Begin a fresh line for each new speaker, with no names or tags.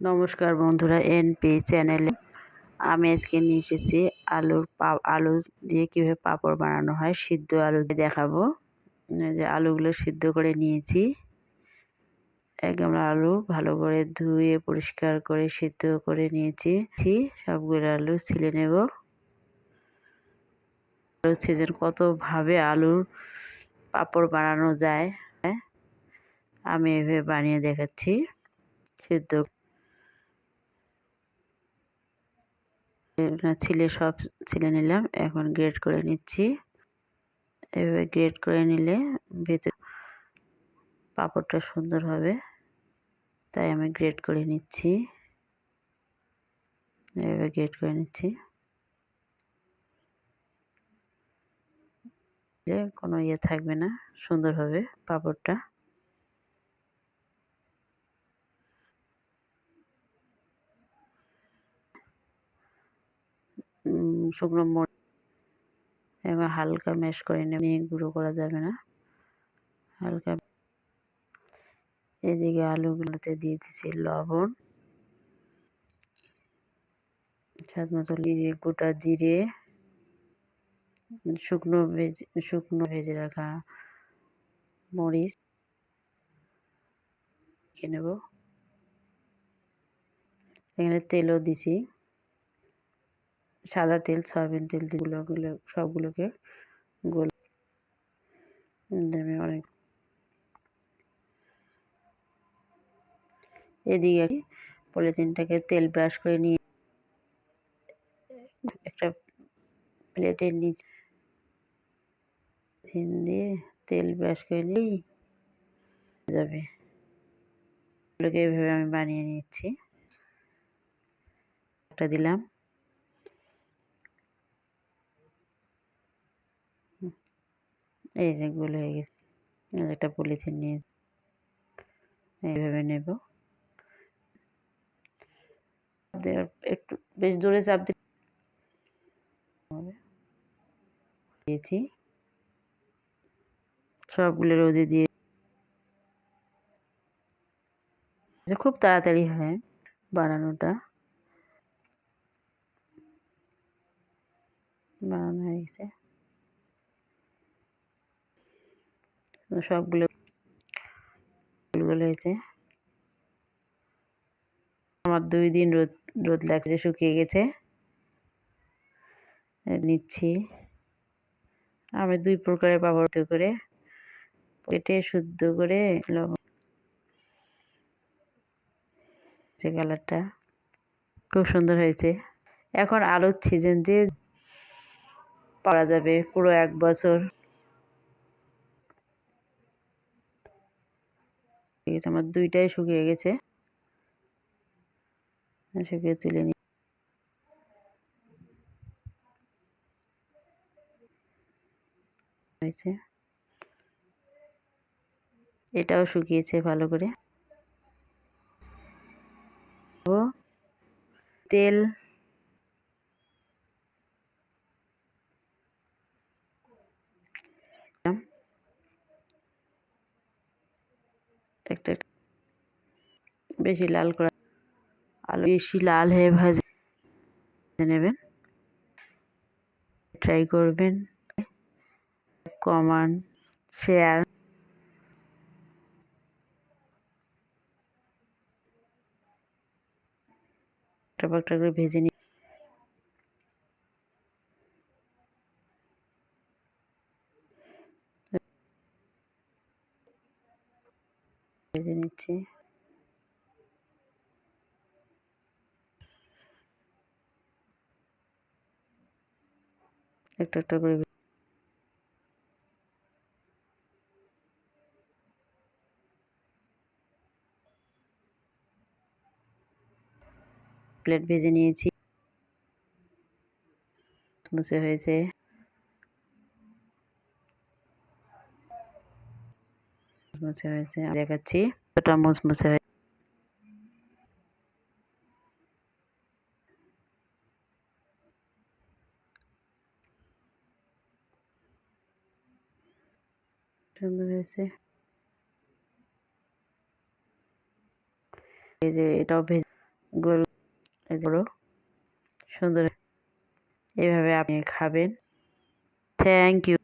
নমস্কার বন্ধুরা এনপি চ্যানেলে আমি আজকে নিয়ে এসেছি আলুর পা, আলু দিয়ে কীভাবে পাঁপড় বানানো হয়, সিদ্ধ আলু দিয়ে দেখাবো। যে আলুগুলো সিদ্ধ করে নিয়েছি। এক গামলা আলু ভালো করে ধুয়ে, পরিষ্কার করে, সিদ্ধ করে নিয়েছি। সবগুলো আলু ছিলে নেব। আলু সিজন কতভাবে আলুর পাঁপড় বানানো যায়, আমি এভাবে বানিয়ে দেখাচ্ছি। সিদ্ধ ছিলে সব ছিলে নিলাম, এখন গ্রেড করে নিচ্ছি। এভাবে গ্রেড করে নিলে ভেতর পাঁপড়টা সুন্দর হবে, তাই আমি গ্রেড করে নিচ্ছি। এভাবে গ্রেড করে নিচ্ছি। কোনো ইয়ে থাকবে না, সুন্দর হবে পাঁপড়টা। শুকনো মরিচ এবার হালকা ম্যাশ করে নেবে। গুঁড়ো করা যাবে না। হালকা এদিকে আলুগুলোতে দিয়ে দিচ্ছি লবণ, স্বাদ মতো গোটা জিরে, শুকনো ভেজে শুকনো ভেজে রাখা মরিচ খেয়ে নেব। এখানে তেলও দিছি। সাদা তেল, সয়াবিন তেলগুলো সবগুলোকে গোল অনেক। এদিকে পলিথিনটাকে তেল ব্রাশ করে নিয়ে একটা প্লেটের নিচে দিয়ে তেল ব্রাশ করে নিয়েই যাবে। এগুলোকে এইভাবে আমি বানিয়ে নিচ্ছি। একটা দিলাম। এই যে গুলো হয়ে গেছে। একটা পলিথিন নিয়ে এইভাবে নেব। একটু বেশ জোরে চাপ দিয়েছি। সবগুলো রোদে দিয়ে খুব তাড়াতাড়ি হয় বানানোটা। বানানো হয়ে গেছে। সবগুলো ফুলগুলো হয়েছে। আমার দুই দিন রোদ রোদ লাগছে, শুকিয়ে গেছে। নিচ্ছি। আমি দুই প্রকারের ব্যবহৃত করে। পেটে শুদ্ধ করে যে কালারটা খুব সুন্দর হয়েছে। এখন আলুর সিজন যে পাওয়া যাবে পুরো এক বছর। আছে আমার দুইটাই শুকিয়ে গেছে। শুকিয়ে তুলে নি এটাও শুকিয়েছে ভালো করে। তেল একটা বেশি লাল করা আলু, বেশি লাল হয়ে ভাজে। নেবেন। ট্রাই করবেন। কমান শেয়ার একটা করে ভেজে নিই ভেজে নিচ্ছি। একটা একটা করে প্লেট ভেজে নিয়েছি। মুছে হয়েছে। মুছে হয়েছে দেখাচ্ছি। ওটা মুচমুচে হয়ে সুন্দর হয়েছে। এই যে এটাও ভেজে গোল বড়, সুন্দর। এভাবে আপনি খাবেন। Thank you